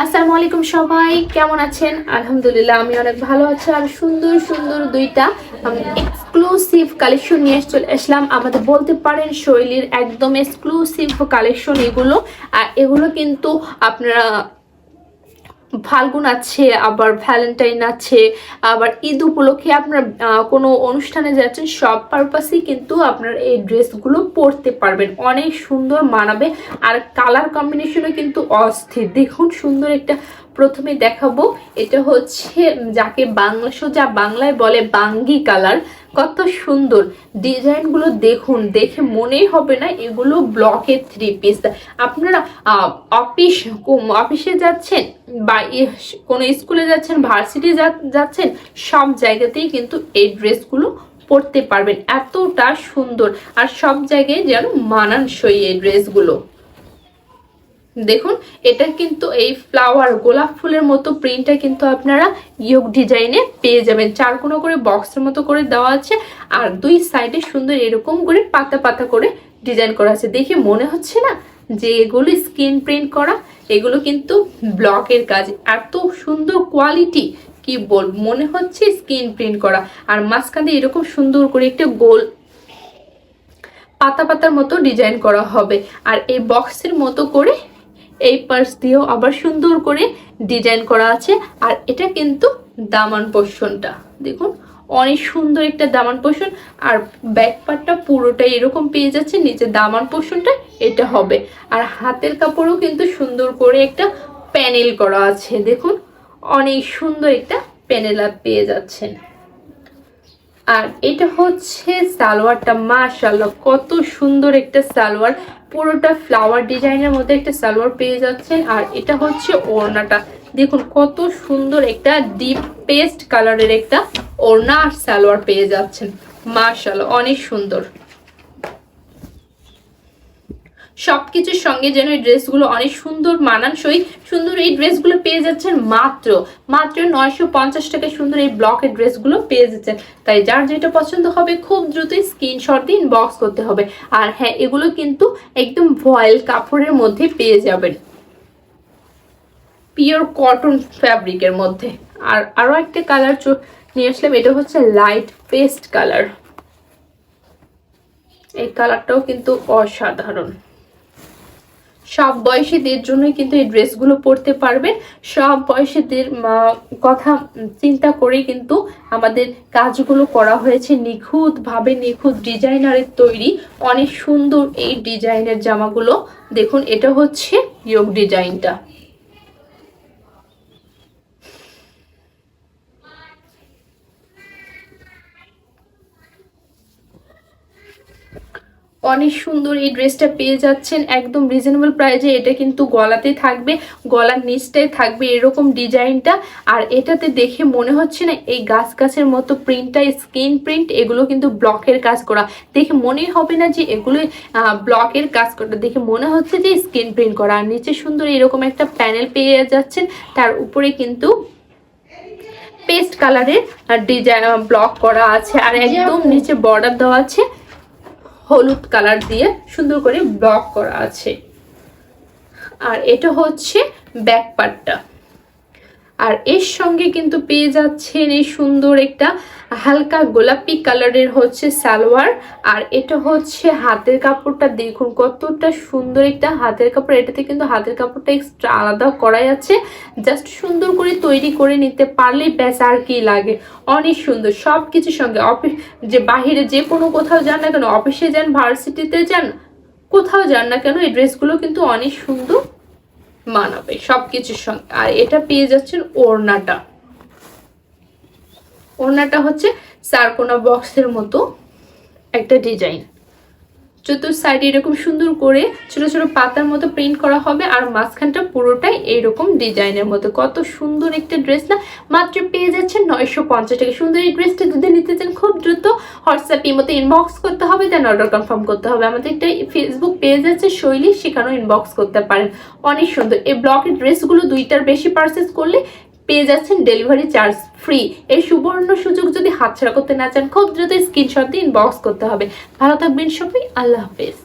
আসসালামু আলাইকুম সবাই, কেমন আছেন? আলহামদুলিল্লাহ, আমি অনেক ভালো আছি। আর সুন্দর সুন্দর দুইটা আমি এক্সক্লুসিভ কালেকশন নিয়ে চলে আসলাম। আমাদের বলতে পারেন শৈলীর একদম এক্সক্লুসিভ কালেকশন এগুলো। আর এগুলো কিন্তু আপনারা ফাল্গুন আছে, আবার ভ্যালেন্টাইন আছে, আবার ঈদ উপলক্ষে আপনার কোনো অনুষ্ঠানে যাচ্ছেন, সব পারপাসেই কিন্তু আপনার এই ড্রেসগুলো পরতে পারবেন। অনেক সুন্দর মানাবে আর কালার কম্বিনেশনও কিন্তু অস্থির। দেখুন, সুন্দর একটা প্রথমে দেখাবো। এটা হচ্ছে, যাকে বাংলা সোজা বাংলায় বলে বাঙ্গি কালার কত সুন্দর ডিজাইনগুলো দেখুন, দেখে মনেই হবে না এগুলো ব্লকের থ্রি পিস আপনারা অফিস অফিসে যাচ্ছেন বা কোনো স্কুলে যাচ্ছেন ভার্সিটি যাচ্ছেন, সব জায়গাতেই কিন্তু এই ড্রেসগুলো পরতে পারবেন। এতটা সুন্দর আর সব জায়গায় যেন মানানসই এই ড্রেসগুলো দেখুন, এটা কিন্তু এই ফ্লাওয়ার গোলাপ ফুলের মতো প্রিন্টটা কিন্তু আপনারা ইয়োগ ডিজাইনে পেয়ে যাবেন। চার কোনো করে বক্সের মতো করে দেওয়া আছে আর দুই সাইডে সুন্দর এরকম করে পাতা পাতা করে ডিজাইন করা আছে। দেখে মনে হচ্ছে না যে এগুলো স্ক্রিন প্রিন্ট করা, এগুলো কিন্তু ব্লকের কাজ। এত সুন্দর কোয়ালিটি কি বল, মনে হচ্ছে স্ক্রিন প্রিন্ট করা। আর মাঝখানে এরকম সুন্দর করে একটা গোল পাতা পাতার মতো ডিজাইন করা হবে। আর এই বক্সের মতো করে এই পার্স দিয়েও আবার সুন্দর করে ডিজাইন করা আছে। আর এটা কিন্তু দামান পোষণটা দেখুন, অনেক সুন্দর একটা দামান পোষণ আর ব্যাক পার্টটা পুরোটাই এরকম পেয়ে যাচ্ছে, নিচে দামান পোষণটা এটা হবে। আর হাতের কাপড়ও কিন্তু সুন্দর করে একটা প্যানেল করা আছে। দেখুন, অনেক সুন্দর একটা প্যানেল আপ পেয়ে যাচ্ছেন। আর এটা হচ্ছে সালোয়ারটা মাশাল্লাহ কত সুন্দর একটা সালোয়ার। পুরোটা ফ্লাওয়ার ডিজাইনের মধ্যে একটা সালোয়ার পেয়ে যাচ্ছেন। আর এটা হচ্ছে ওড়নাটা। দেখুন, কত সুন্দর একটা ডিপ পেস্ট কালারের একটা ওড়না আর সালোয়ার পেয়ে যাচ্ছেন। মাশাল্লাহ অনেক সুন্দর। সবকিছুর সঙ্গে যেন এই ড্রেসগুলো অনেক সুন্দর, মানানসই, সুন্দর এই ড্রেসগুলো পেয়ে যাচ্ছেন মাত্র মাত্র নয়শো পঞ্চাশ টাকা সুন্দর এই ব্লকের ড্রেসগুলো পেয়ে যাচ্ছেন। তাই যার যেটা পছন্দ হবে খুব দ্রুতই স্ক্রিনশট দিয়ে ইনবক্স করতে হবে। আর হ্যাঁ এগুলো কিন্তু একদম ভয়েল কাপড়ের মধ্যে পেয়ে যাবেন। পিওর কটন ফ্যাব্রিকের মধ্যে। আর আরও একটা কালার নিয়ে আসলাম, এটা হচ্ছে লাইট পেস্ট কালার এই কালারটাও কিন্তু অসাধারণ। সব বয়সীদের জন্যই কিন্তু এই ড্রেসগুলো পরতে পারবেন। সব বয়সীদের কথা চিন্তা করে কিন্তু আমাদের কাজগুলো করা হয়েছে। নিখুঁত ভাবে নিখুঁত ডিজাইনারের তৈরি, অনেক সুন্দর এই ডিজাইনের জামাগুলো। দেখুন, এটা হচ্ছে ইয়োগ ডিজাইনটা। অনেক সুন্দর এই ড্রেসটা পেয়ে যাচ্ছেন একদম রিজনেবল প্রাইজে এটা কিন্তু গলাতে থাকবে গলার নিচটায় থাকবে এরকম ডিজাইনটা। আর এটাতে দেখে মনে হচ্ছে না এই গাছ গাছের মতো প্রিন্টটা স্ক্রিন প্রিন্ট এগুলো কিন্তু ব্লকের কাজ করা। দেখে মনেই হবে না যে এগুলো ব্লকের কাজ করা। দেখে মনে হচ্ছে যে স্ক্রিন প্রিন্ট করা। আর নিচে সুন্দর এরকম একটা প্যানেল পেয়ে যাচ্ছেন। তার উপরে কিন্তু পেস্ট কালারের ডিজাইন ব্লক করা আছে। আর একদম নিচে বর্ডার দেওয়া আছে। হলুদ কালার দিয়ে সুন্দর করে ব্লক করা আছে। আর এটা হচ্ছে ব্যাক পার্টটা। আর এর সঙ্গে কিন্তু পেয়ে যাচ্ছেন এই সুন্দর একটা হালকা গোলাপি কালারের হচ্ছে সালোয়ার। আর এটা হচ্ছে হাতের কাপড়টা, দেখুন কতটা সুন্দর একটা হাতের কাপড়। এটাতে কিন্তু হাতের কাপড়টা এক্সট্রা আলাদা করাই আছে। জাস্ট সুন্দর করে তৈরি করে নিতে পারলেই ব্যাস আর কি লাগে। অনেক সুন্দর। সব কিছুর সঙ্গে অফিস যে বাহিরে যে কোনো কোথাও যান না কেন, অফিসে যান, ভার্সিটিতে যান, কোথাও যান না কেন, এই ড্রেসগুলো কিন্তু অনেক সুন্দর মানাবে সব কিছুর সঙ্গে। আর এটা পেয়ে যাচ্ছেন ওড়নাটা। ওড়নাটা হচ্ছে সারকোনা বক্সের মতো একটা ডিজাইন। চতুর সাইডে এরকম সুন্দর করে ছোট ছোট পাতার মতো প্রিন্ট করা হবে আর মাঝখানটা পুরোটাই এইরকম ডিজাইনের মতো। কত সুন্দর একটা ড্রেস না? মাত্র পেয়ে যাচ্ছে নয়শো পঞ্চাশ টাকা। সুন্দর এই ড্রেসটা যদি নিতে চান, খুব দ্রুত হোয়াটসঅ্যাপ মতো ইনবক্স করতে হবে দেন অর্ডার কনফার্ম করতে হবে। আমাদের একটা ফেসবুক পেজ আছে, শৈলী সেখানেও ইনবক্স করতে পারেন। অনেক সুন্দর। এই ব্লকের ড্রেসগুলো দুইটার বেশি পারচেস করলে পেয়ে যাচ্ছেন ডেলিভারি চার্জ ফ্রি এই সুবর্ণ সুযোগ যদি হাতছাড়া করতে না চান, খুব দ্রুত স্ক্রিনশট দিয়ে ইনবক্স করতে হবে। ভালো থাকবেন সবাই, আল্লাহ হাফেজ।